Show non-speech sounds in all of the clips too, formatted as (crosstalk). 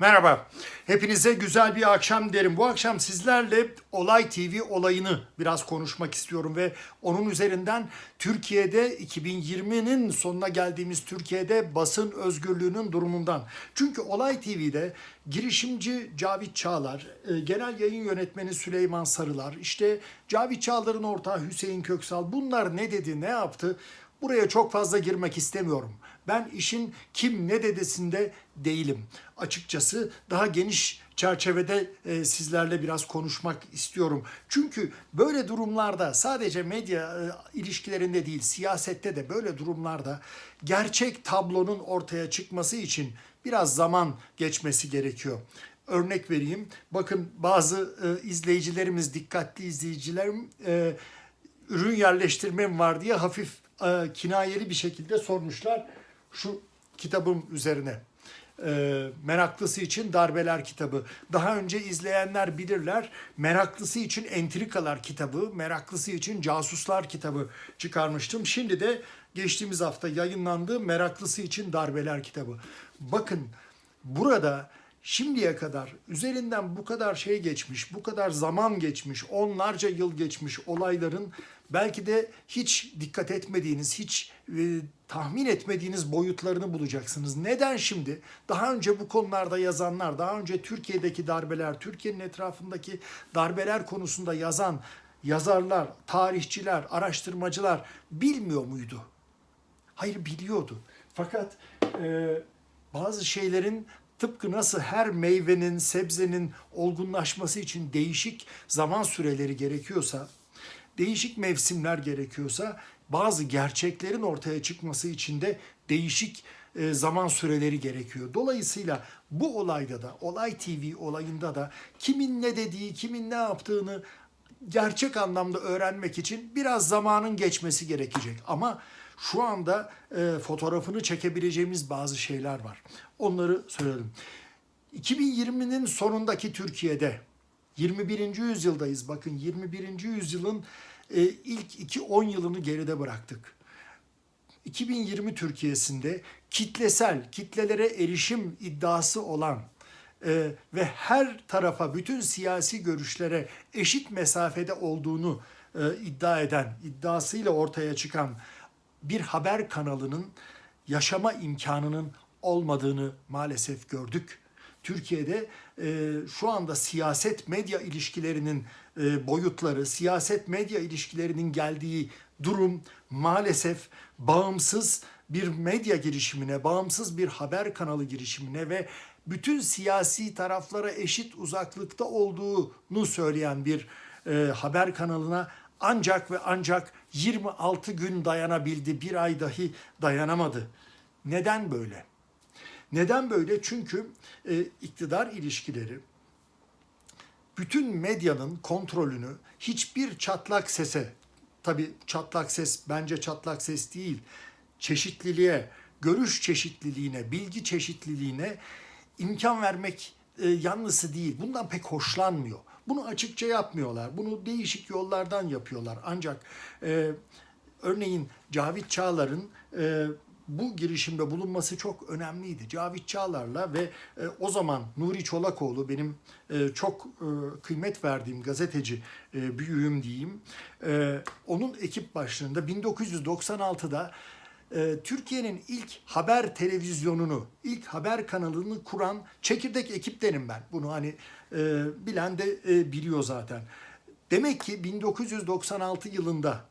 Merhaba. Hepinize güzel bir akşam derim. Bu akşam sizlerle Olay TV olayını biraz konuşmak istiyorum ve onun üzerinden Türkiye'de 2020'nin sonuna geldiğimiz Türkiye'de basın özgürlüğünün durumundan. Çünkü Olay TV'de girişimci Cavit Çağlar, e, genel yayın yönetmeni Süleyman Sarılar, işte Cavit Çağlar'ın ortağı Hüseyin Köksal bunlar ne dedi, ne yaptı? Buraya çok fazla girmek istemiyorum. Ben işin kim ne dedesinde değilim. Açıkçası daha geniş çerçevede e, sizlerle biraz konuşmak istiyorum. Çünkü böyle durumlarda sadece medya e, ilişkilerinde değil, siyasette de böyle durumlarda gerçek tablonun ortaya çıkması için biraz zaman geçmesi gerekiyor. Örnek vereyim. Bakın bazı e, izleyicilerimiz, dikkatli izleyicilerim e, ürün yerleştirmem var diye hafif e, kinayeli bir şekilde sormuşlar şu kitabım üzerine. E, meraklısı için Darbeler kitabı. Daha önce izleyenler bilirler. Meraklısı için Entrikalar kitabı, meraklısı için Casuslar kitabı çıkarmıştım. Şimdi de geçtiğimiz hafta yayınlandı Meraklısı için Darbeler kitabı. Bakın burada şimdiye kadar üzerinden bu kadar şey geçmiş, bu kadar zaman geçmiş, onlarca yıl geçmiş olayların belki de hiç dikkat etmediğiniz, hiç e, tahmin etmediğiniz boyutlarını bulacaksınız. Neden şimdi? Daha önce bu konularda yazanlar, daha önce Türkiye'deki darbeler, Türkiye'nin etrafındaki darbeler konusunda yazan yazarlar, tarihçiler, araştırmacılar bilmiyor muydu? Hayır biliyordu. Fakat e, bazı şeylerin tıpkı nasıl her meyvenin, sebzenin olgunlaşması için değişik zaman süreleri gerekiyorsa, değişik mevsimler gerekiyorsa, bazı gerçeklerin ortaya çıkması için de değişik e, zaman süreleri gerekiyor. Dolayısıyla bu olayda da, Olay TV olayında da kimin ne dediği, kimin ne yaptığını gerçek anlamda öğrenmek için biraz zamanın geçmesi gerekecek. Ama şu anda e, fotoğrafını çekebileceğimiz bazı şeyler var. Onları söyledim. 2020'nin sonundaki Türkiye'de 21. yüzyıldayız. Bakın 21. yüzyılın e, ilk 2-10 yılını geride bıraktık. 2020 Türkiye'sinde kitlesel, kitlelere erişim iddiası olan e, ve her tarafa, bütün siyasi görüşlere eşit mesafede olduğunu e, iddia eden, iddiasıyla ortaya çıkan bir haber kanalının yaşama imkanının olmadığını maalesef gördük. Türkiye'de e, şu anda siyaset medya ilişkilerinin e, boyutları, siyaset medya ilişkilerinin geldiği durum maalesef bağımsız bir medya girişimine, bağımsız bir haber kanalı girişimine ve bütün siyasi taraflara eşit uzaklıkta olduğunu söyleyen bir e, haber kanalına ancak ve ancak 26 gün dayanabildi, bir ay dahi dayanamadı. Neden böyle? Neden böyle? Çünkü e, iktidar ilişkileri bütün medyanın kontrolünü hiçbir çatlak sese, tabi çatlak ses bence çatlak ses değil, çeşitliliğe, görüş çeşitliliğine, bilgi çeşitliliğine imkan vermek e, yanlısı değil. Bundan pek hoşlanmıyor. Bunu açıkça yapmıyorlar. Bunu değişik yollardan yapıyorlar. Ancak e, örneğin Cavit Çağlar'ın e, bu girişimde bulunması çok önemliydi. Cavit Çağlar'la ve e, o zaman Nuri Çolakoğlu benim e, çok e, kıymet verdiğim gazeteci e, büyüğüm diyeyim. E, onun ekip başlığında 1996'da e, Türkiye'nin ilk haber televizyonunu, ilk haber kanalını kuran çekirdek ekiptenim ben. Bunu hani e, bilen de e, biliyor zaten. Demek ki 1996 yılında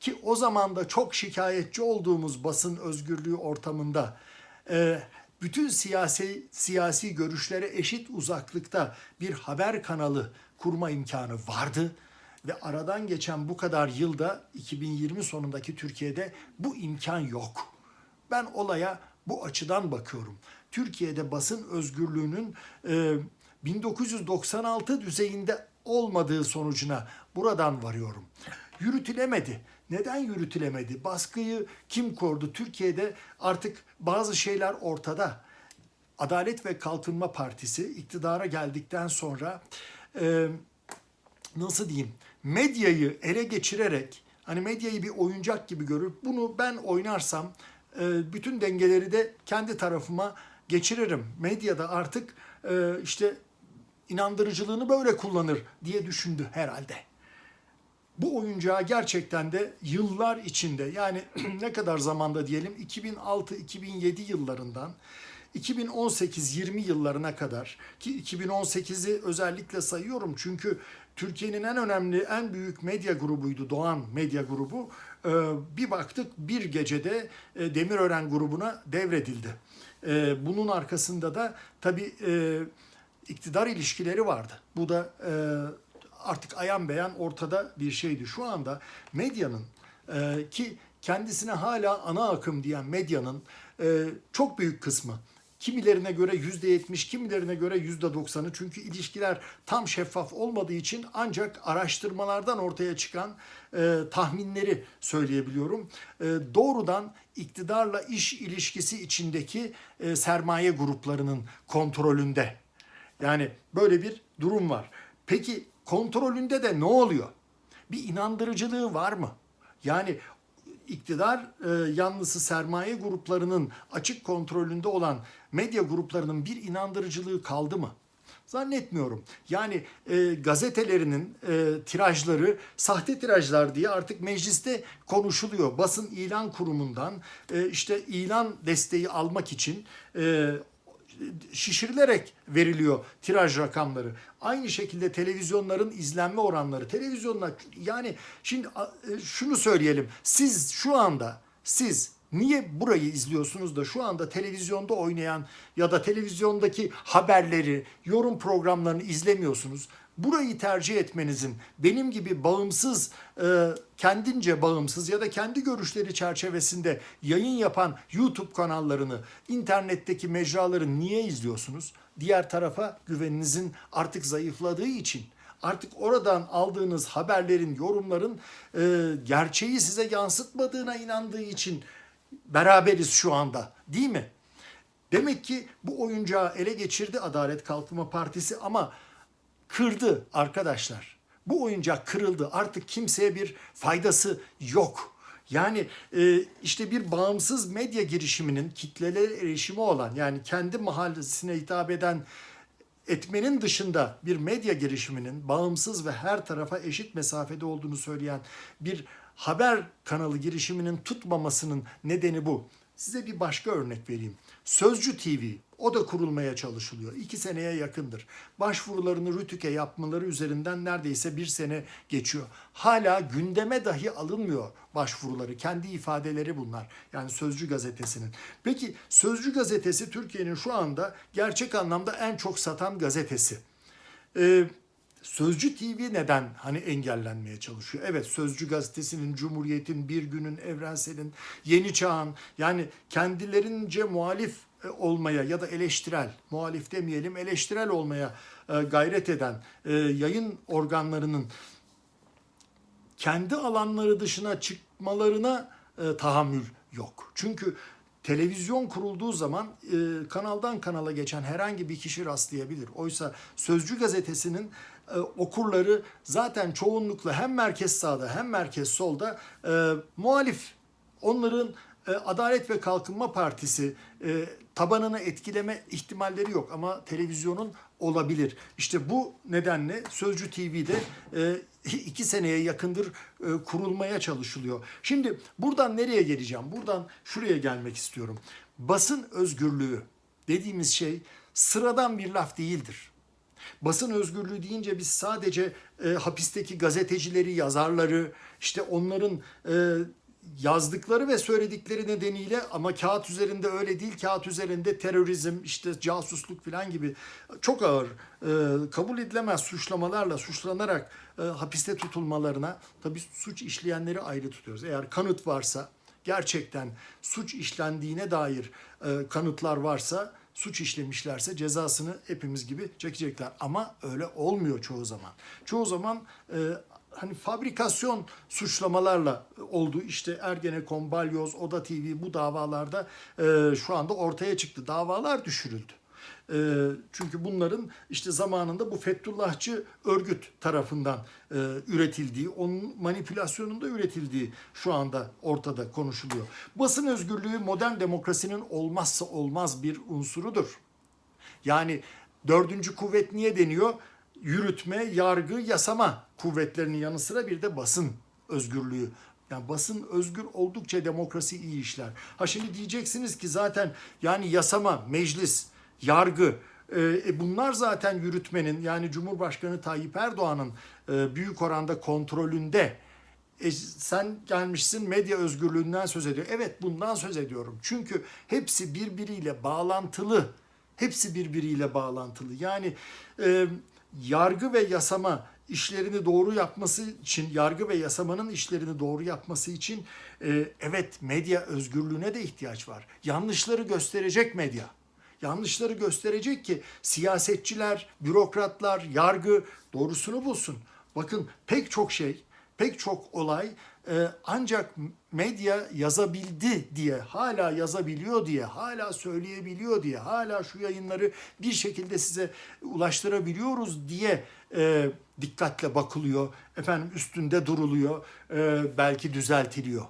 ki o zaman da çok şikayetçi olduğumuz basın özgürlüğü ortamında e, bütün siyasi siyasi görüşlere eşit uzaklıkta bir haber kanalı kurma imkanı vardı ve aradan geçen bu kadar yılda 2020 sonundaki Türkiye'de bu imkan yok. Ben olaya bu açıdan bakıyorum. Türkiye'de basın özgürlüğünün e, 1996 düzeyinde olmadığı sonucuna buradan varıyorum. Yürütülemedi. Neden yürütülemedi? Baskıyı kim kordu? Türkiye'de artık bazı şeyler ortada. Adalet ve Kalkınma Partisi iktidara geldikten sonra e, nasıl diyeyim medyayı ele geçirerek hani medyayı bir oyuncak gibi görüp bunu ben oynarsam e, bütün dengeleri de kendi tarafıma geçiririm. Medyada artık e, işte inandırıcılığını böyle kullanır diye düşündü herhalde. Bu oyuncağı gerçekten de yıllar içinde yani (clears throat) ne kadar zamanda diyelim 2006-2007 yıllarından 2018-20 yıllarına kadar ki 2018'i özellikle sayıyorum çünkü Türkiye'nin en önemli en büyük medya grubuydu Doğan Medya Grubu. Ee, Bir baktık bir gecede e, Demirören grubuna devredildi. Ee, Bunun arkasında da tabii e, iktidar ilişkileri vardı. Bu da e, artık ayan beyan ortada bir şeydi. Şu anda medyanın e, ki kendisine hala ana akım diyen medyanın e, çok büyük kısmı kimilerine göre yüzde yetmiş, kimilerine göre yüzde doksanı çünkü ilişkiler tam şeffaf olmadığı için ancak araştırmalardan ortaya çıkan e, tahminleri söyleyebiliyorum. E, doğrudan iktidarla iş ilişkisi içindeki e, sermaye gruplarının kontrolünde. Yani böyle bir durum var. Peki kontrolünde de ne oluyor? Bir inandırıcılığı var mı? Yani iktidar e, yanlısı sermaye gruplarının açık kontrolünde olan medya gruplarının bir inandırıcılığı kaldı mı? Zannetmiyorum. Yani e, gazetelerinin e, tirajları sahte tirajlar diye artık mecliste konuşuluyor. Basın ilan kurumundan e, işte ilan desteği almak için e, şişirilerek veriliyor tiraj rakamları. Aynı şekilde televizyonların izlenme oranları. Televizyonlar yani şimdi e, şunu söyleyelim. Siz şu anda siz niye burayı izliyorsunuz da şu anda televizyonda oynayan ya da televizyondaki haberleri, yorum programlarını izlemiyorsunuz? Burayı tercih etmenizin benim gibi bağımsız, e, kendince bağımsız ya da kendi görüşleri çerçevesinde yayın yapan YouTube kanallarını, internetteki mecraları niye izliyorsunuz? Diğer tarafa güveninizin artık zayıfladığı için artık oradan aldığınız haberlerin, yorumların e, gerçeği size yansıtmadığına inandığı için beraberiz şu anda değil mi? Demek ki bu oyuncağı ele geçirdi Adalet Kalkınma Partisi ama kırdı arkadaşlar. Bu oyuncak kırıldı. Artık kimseye bir faydası yok. Yani e, işte bir bağımsız medya girişiminin kitlelere erişimi olan yani kendi mahallesine hitap eden etmenin dışında bir medya girişiminin bağımsız ve her tarafa eşit mesafede olduğunu söyleyen bir haber kanalı girişiminin tutmamasının nedeni bu. Size bir başka örnek vereyim. Sözcü TV, o da kurulmaya çalışılıyor. İki seneye yakındır. Başvurularını Rütük'e yapmaları üzerinden neredeyse bir sene geçiyor. Hala gündeme dahi alınmıyor başvuruları. Kendi ifadeleri bunlar. Yani Sözcü gazetesinin. Peki Sözcü gazetesi Türkiye'nin şu anda gerçek anlamda en çok satan gazetesi. Ee, Sözcü TV neden hani engellenmeye çalışıyor? Evet Sözcü gazetesinin, Cumhuriyet'in, Bir Gün'ün, Evrensel'in, Yeni Çağ'ın yani kendilerince muhalif e, olmaya ya da eleştirel, muhalif demeyelim eleştirel olmaya e, gayret eden e, yayın organlarının kendi alanları dışına çıkmalarına tahammül yok. Çünkü televizyon kurulduğu zaman e, kanaldan kanala geçen herhangi bir kişi rastlayabilir. Oysa Sözcü gazetesinin e, okurları zaten çoğunlukla hem merkez sağda hem merkez solda e, muhalif. Onların e, Adalet ve Kalkınma Partisi e, tabanını etkileme ihtimalleri yok ama televizyonun olabilir. İşte bu nedenle Sözcü TV'de e, iki seneye yakındır e, kurulmaya çalışılıyor. Şimdi buradan nereye geleceğim? Buradan şuraya gelmek istiyorum. Basın özgürlüğü dediğimiz şey sıradan bir laf değildir. Basın özgürlüğü deyince biz sadece e, hapisteki gazetecileri, yazarları, işte onların e, yazdıkları ve söyledikleri nedeniyle ama kağıt üzerinde öyle değil. Kağıt üzerinde terörizm, işte casusluk falan gibi çok ağır e, kabul edilemez suçlamalarla suçlanarak e, hapiste tutulmalarına tabii suç işleyenleri ayrı tutuyoruz. Eğer kanıt varsa gerçekten suç işlendiğine dair e, kanıtlar varsa suç işlemişlerse cezasını hepimiz gibi çekecekler. Ama öyle olmuyor çoğu zaman. Çoğu zaman e, hani fabrikasyon suçlamalarla oldu. İşte Ergenekon, Balyoz, Oda TV bu davalarda e, şu anda ortaya çıktı. Davalar düşürüldü. E, çünkü bunların işte zamanında bu Fethullahçı örgüt tarafından e, üretildiği, onun manipülasyonunda üretildiği şu anda ortada konuşuluyor. Basın özgürlüğü modern demokrasinin olmazsa olmaz bir unsurudur. Yani dördüncü kuvvet niye deniyor? Yürütme, yargı, yasama kuvvetlerinin yanı sıra bir de basın özgürlüğü. Yani basın özgür oldukça demokrasi iyi işler. Ha şimdi diyeceksiniz ki zaten yani yasama, meclis, yargı e, e, bunlar zaten yürütmenin yani Cumhurbaşkanı Tayyip Erdoğan'ın e, büyük oranda kontrolünde. E, sen gelmişsin medya özgürlüğünden söz ediyor. Evet bundan söz ediyorum. Çünkü hepsi birbiriyle bağlantılı. Hepsi birbiriyle bağlantılı. Yani e, yargı ve yasama işlerini doğru yapması için, yargı ve yasamanın işlerini doğru yapması için e, evet medya özgürlüğüne de ihtiyaç var. Yanlışları gösterecek medya. Yanlışları gösterecek ki siyasetçiler, bürokratlar, yargı doğrusunu bulsun. Bakın pek çok şey, pek çok olay e, ancak medya yazabildi diye, hala yazabiliyor diye, hala söyleyebiliyor diye, hala şu yayınları bir şekilde size ulaştırabiliyoruz diye e, dikkatle bakılıyor. Efendim üstünde duruluyor, e, belki düzeltiliyor,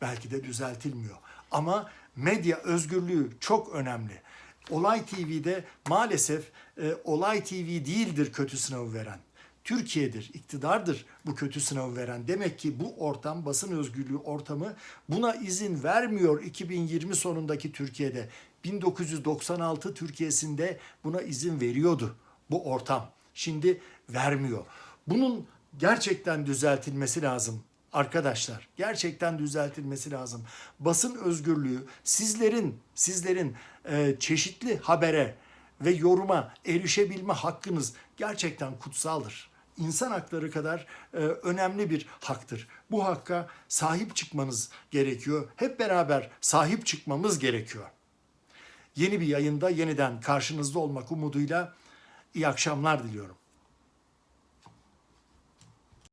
belki de düzeltilmiyor. Ama medya özgürlüğü çok önemli. Olay TV'de maalesef e, Olay TV değildir kötü sınavı veren. Türkiye'dir, iktidardır bu kötü sınavı veren. Demek ki bu ortam, basın özgürlüğü ortamı buna izin vermiyor 2020 sonundaki Türkiye'de. 1996 Türkiye'sinde buna izin veriyordu bu ortam. Şimdi vermiyor. Bunun gerçekten düzeltilmesi lazım arkadaşlar. Gerçekten düzeltilmesi lazım. Basın özgürlüğü sizlerin sizlerin e, çeşitli habere ve yoruma erişebilme hakkınız gerçekten kutsaldır. İnsan hakları kadar e, önemli bir haktır. Bu hakka sahip çıkmanız gerekiyor. Hep beraber sahip çıkmamız gerekiyor. Yeni bir yayında yeniden karşınızda olmak umuduyla iyi akşamlar diliyorum.